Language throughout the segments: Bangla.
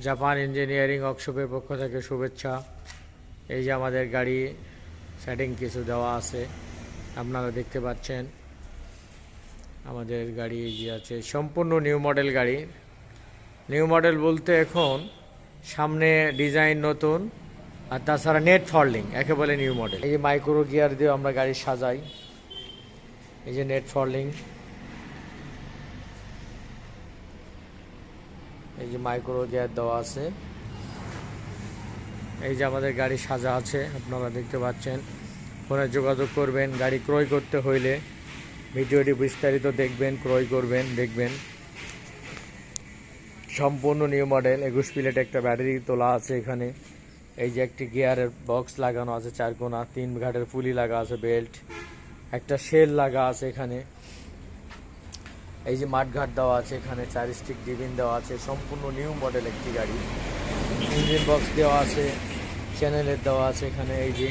জাপান ইঞ্জিনিয়ারিং ওয়ার্কশপের পক্ষ থেকে শুভেচ্ছা। এই যে আমাদের গাড়ি সেটিং কিছু দেওয়া আছে, আপনারা দেখতে পাচ্ছেন। আমাদের গাড়ি এই যে আছে, সম্পূর্ণ নিউ মডেল গাড়ি। নিউ মডেল বলতে এখন সামনে ডিজাইন নতুন, আর তাছাড়া নেট ফল্ডিং বলে নিউ মডেল এই যে মাইক্রো গিয়ার দিয়ে আমরা গাড়ি সাজাই। এই যে নেট ফল্ডিং এই যে মাইক্রো গিয়ার দেওয়া আছে। এই যে আমাদের গাড়ি সাজা আছে, আপনারা দেখতে পাচ্ছেন। ফোনে যোগাযোগ করবেন, গাড়ি ক্রয় করতে হইলে ভিডিওটি বিস্তারিত দেখবেন, ক্রয় করবেন, দেখবেন। সম্পূর্ণ নিউ মডেল, একুশ প্লেট একটা ব্যাটারি তোলা আছে এখানে। এই যে একটি গিয়ারের বক্স লাগানো আছে চার কোনা, তিন ঘাটের পুলি লাগা আছে, বেল্ট। একটা শেল লাগা আছে এখানে। এই যে মাঠঘাট দেওয়া আছে, এখানে চার স্টিক ডিবিন দেওয়া আছে, সম্পূর্ণ নিউ মডেল একটি গাড়ি। ইঞ্জিন বক্স দেওয়া আছে চ্যানেলের দেওয়া আছে এখানে, এই যে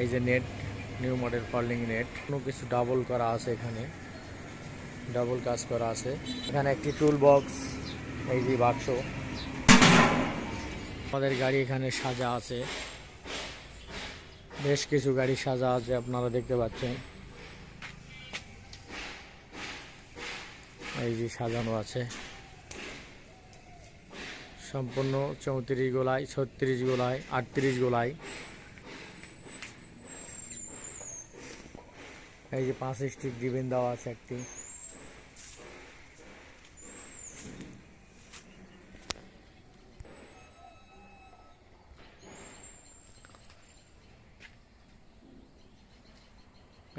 এই যে net new model folding net কোনো কিছু ডাবল করা আছে এখানে ডাবল কাজ করা আছে। এখানে একটি টুল বক্স এই যে বাক্স। আমাদের গাড়ি এখানে সাজা আছে। বেশ কিছু গাড়ি সাজা আছে, আপনারা দেখতে পাচ্ছেন। এই যে সাজানো আছে। সম্পূর্ণ চৌত্রিশ গোলায়, ছত্রিশ গোলায়, আটত্রিশ গোলায়। এই যে পাঁচ স্টিক ডিবিন দেওয়া আছে একটি।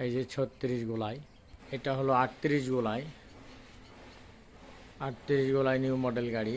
এই যে ছত্রিশ গোলায়, এটা হলো আটত্রিশ গোলায়। আটত্রিশ গোলায় নিউ মডেল গাড়ি।